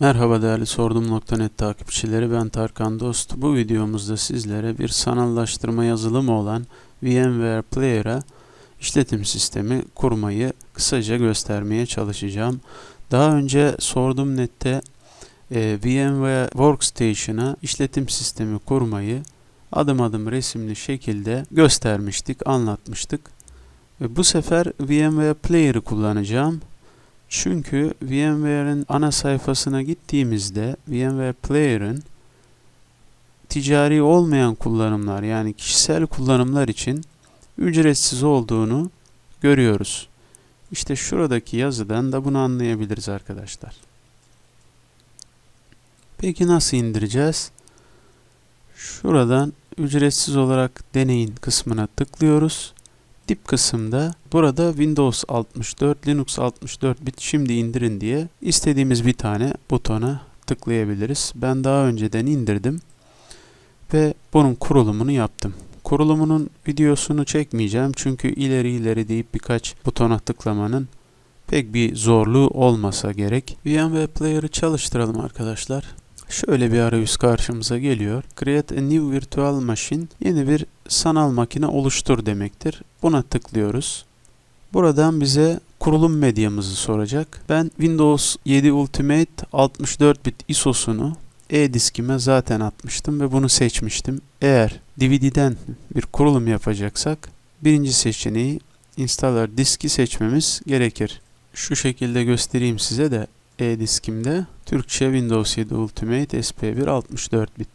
Merhaba değerli Sordum.net takipçileri ben Tarkan Dost. Bu videomuzda sizlere bir sanallaştırma yazılımı olan VMware Player'a işletim sistemi kurmayı kısaca göstermeye çalışacağım. Daha önce Sordum.net'te e, VMware Workstation'a işletim sistemi kurmayı adım adım resimli şekilde göstermiştik, anlatmıştık. Ve bu sefer VMware Player'ı kullanacağım. Çünkü VMware'in ana sayfasına gittiğimizde VMware Player'ın ticari olmayan kullanımlar yani kişisel kullanımlar için ücretsiz olduğunu görüyoruz. İşte şuradaki yazıdan da bunu anlayabiliriz arkadaşlar. Peki nasıl indireceğiz? Şuradan ücretsiz olarak deneyin kısmına tıklıyoruz. Dip kısımda burada Windows 64, Linux 64 bit şimdi indirin diye istediğimiz bir tane butona tıklayabiliriz. Ben daha önceden indirdim ve bunun kurulumunu yaptım. Kurulumunun videosunu çekmeyeceğim çünkü ileri ileri deyip birkaç butona tıklamanın pek bir zorluğu olmasa gerek. VMware Player'ı çalıştıralım arkadaşlar. Şöyle bir arayüz karşımıza geliyor. Create a new virtual machine yeni bir sanal makine oluştur demektir. Buna tıklıyoruz. Buradan bize kurulum medyamızı soracak. Ben Windows 7 Ultimate 64 bit ISO'sunu e-diskime zaten atmıştım ve bunu seçmiştim. Eğer DVD'den bir kurulum yapacaksak birinci seçeneği installer diski seçmemiz gerekir. Şu şekilde göstereyim size de e-diskimde Türkçe Windows 7 Ultimate SP1 64 bit.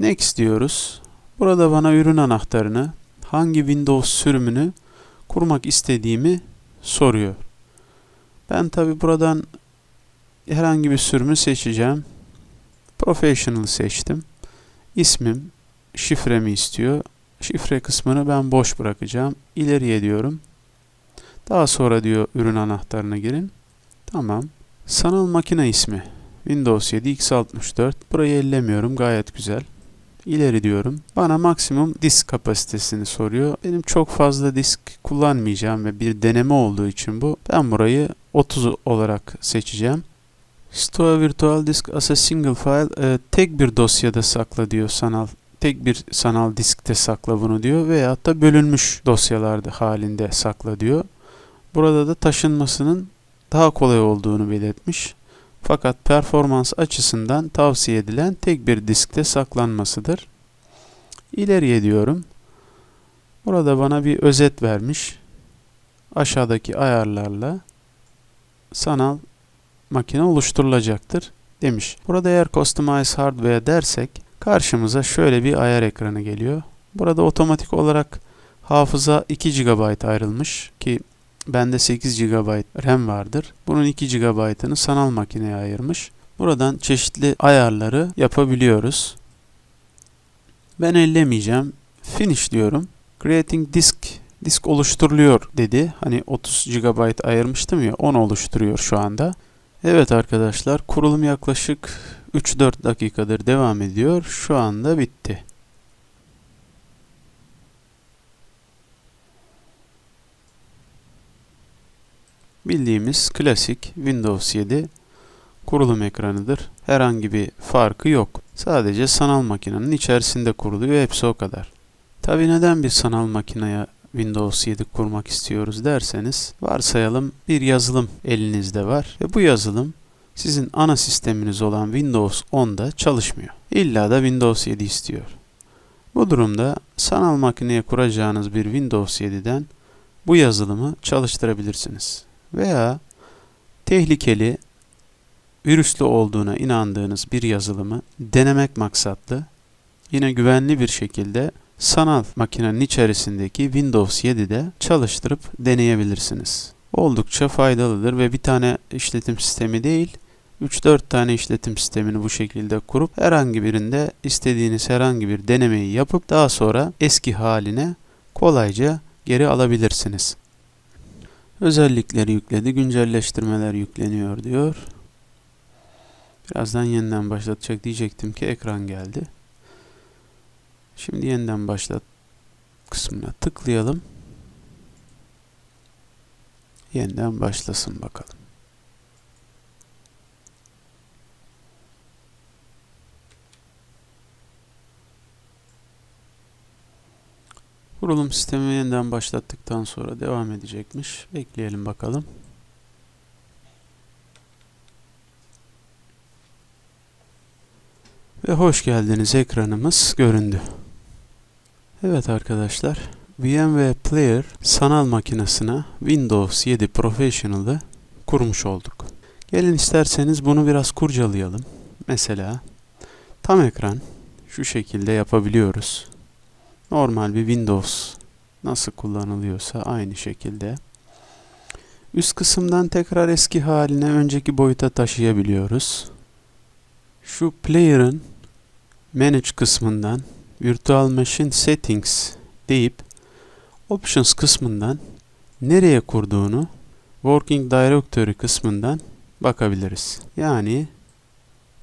Next diyoruz. Burada bana ürün anahtarını, hangi Windows sürümünü kurmak istediğimi soruyor. Ben tabi buradan herhangi bir sürümü seçeceğim. Professional seçtim. İsmim, şifremi istiyor. Şifre kısmını ben boş bırakacağım. İleriye diyorum. Daha sonra diyor ürün anahtarına girin. Tamam. Sanal makine ismi. Windows 7 x64. Burayı ellemiyorum. Gayet güzel. İleri diyorum. Bana maksimum disk kapasitesini soruyor. Benim çok fazla disk kullanmayacağım ve bir deneme olduğu için bu. Ben burayı 30 olarak seçeceğim. Store virtual disk as a single file e, tek bir dosyada sakla diyor sanal tek bir sanal diskte sakla bunu diyor veya da bölünmüş dosyalarda halinde sakla diyor. Burada da taşınmasının daha kolay olduğunu belirtmiş. Fakat performans açısından tavsiye edilen tek bir diskte saklanmasıdır. İleriye diyorum. Burada bana bir özet vermiş. Aşağıdaki ayarlarla sanal makine oluşturulacaktır demiş. Burada eğer Customize Hardware dersek karşımıza şöyle bir ayar ekranı geliyor. Burada otomatik olarak hafıza 2 GB ayrılmış ki Bende 8 GB RAM vardır. Bunun 2 GB'ını sanal makineye ayırmış. Buradan çeşitli ayarları yapabiliyoruz. Ben ellemeyeceğim. Finish diyorum. Creating disk disk oluşturuluyor dedi. Hani 30 GB ayırmıştım ya onu oluşturuyor şu anda. Evet arkadaşlar kurulum yaklaşık 3-4 dakikadır devam ediyor. Şu anda bitti. Bildiğimiz klasik Windows 7 kurulum ekranıdır. Herhangi bir farkı yok. Sadece sanal makinenin içerisinde kuruluyor. Hepsi o kadar. Tabi neden bir sanal makineye Windows 7 kurmak istiyoruz derseniz varsayalım bir yazılım elinizde var ve bu yazılım sizin ana sisteminiz olan Windows 10'da çalışmıyor. İlla da Windows 7 istiyor. Bu durumda sanal makineye kuracağınız bir Windows 7'den bu yazılımı çalıştırabilirsiniz veya tehlikeli, virüslü olduğuna inandığınız bir yazılımı denemek maksatlı yine güvenli bir şekilde sanal makinenin içerisindeki Windows 7'de çalıştırıp deneyebilirsiniz. Oldukça faydalıdır ve bir tane işletim sistemi değil, 3-4 tane işletim sistemini bu şekilde kurup herhangi birinde istediğiniz herhangi bir denemeyi yapıp daha sonra eski haline kolayca geri alabilirsiniz. Özellikleri yükledi, güncelleştirmeler yükleniyor diyor. Birazdan yeniden başlatacak diyecektim ki ekran geldi. Şimdi yeniden başlat kısmına tıklayalım. Yeniden başlasın bakalım. Kurulum sistemi yeniden başlattıktan sonra devam edecekmiş. Bekleyelim bakalım. Ve hoş geldiniz ekranımız göründü. Evet arkadaşlar, VMware Player sanal makinesine Windows 7 Professional'ı kurmuş olduk. Gelin isterseniz bunu biraz kurcalayalım. Mesela tam ekran şu şekilde yapabiliyoruz. Normal bir Windows nasıl kullanılıyorsa aynı şekilde. Üst kısımdan tekrar eski haline önceki boyuta taşıyabiliyoruz. Şu player'ın manage kısmından virtual machine settings deyip options kısmından nereye kurduğunu working directory kısmından bakabiliriz. Yani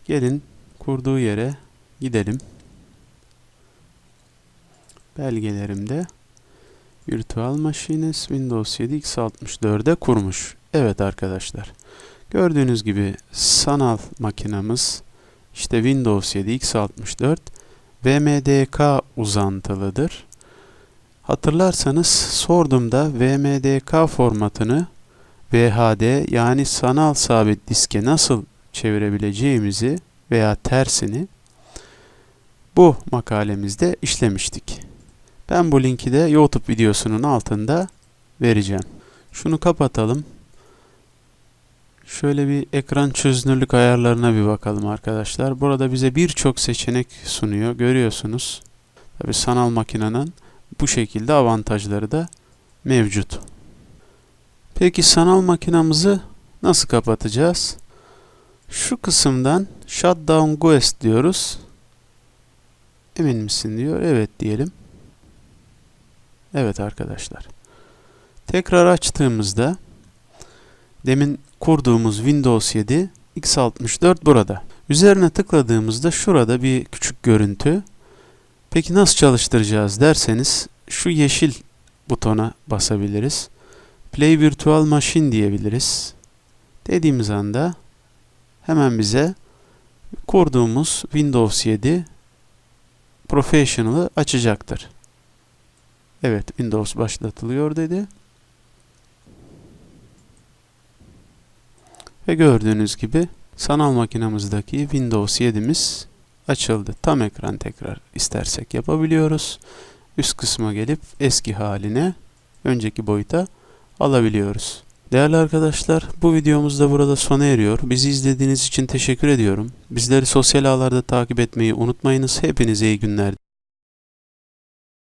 gelin kurduğu yere gidelim. Belgelerimde Virtual Machines Windows 7 x64'e kurmuş. Evet arkadaşlar. Gördüğünüz gibi sanal makinamız işte Windows 7 x64 VMDK uzantılıdır. Hatırlarsanız sorduğumda VMDK formatını VHD yani sanal sabit diske nasıl çevirebileceğimizi veya tersini bu makalemizde işlemiştik. Ben bu linki de YouTube videosunun altında vereceğim. Şunu kapatalım. Şöyle bir ekran çözünürlük ayarlarına bir bakalım arkadaşlar. Burada bize birçok seçenek sunuyor. Görüyorsunuz. Tabi sanal makinenin bu şekilde avantajları da mevcut. Peki sanal makinamızı nasıl kapatacağız? Şu kısımdan Shutdown Guest diyoruz. Emin misin diyor. Evet diyelim. Evet arkadaşlar. Tekrar açtığımızda demin kurduğumuz Windows 7 x64 burada. Üzerine tıkladığımızda şurada bir küçük görüntü. Peki nasıl çalıştıracağız derseniz şu yeşil butona basabiliriz. Play Virtual Machine diyebiliriz. Dediğimiz anda hemen bize kurduğumuz Windows 7 Professional'ı açacaktır. Evet Windows başlatılıyor dedi. Ve gördüğünüz gibi sanal makinamızdaki Windows 7'miz açıldı. Tam ekran tekrar istersek yapabiliyoruz. Üst kısma gelip eski haline, önceki boyuta alabiliyoruz. Değerli arkadaşlar, bu videomuz da burada sona eriyor. Bizi izlediğiniz için teşekkür ediyorum. Bizleri sosyal ağlarda takip etmeyi unutmayınız. Hepinize iyi günler.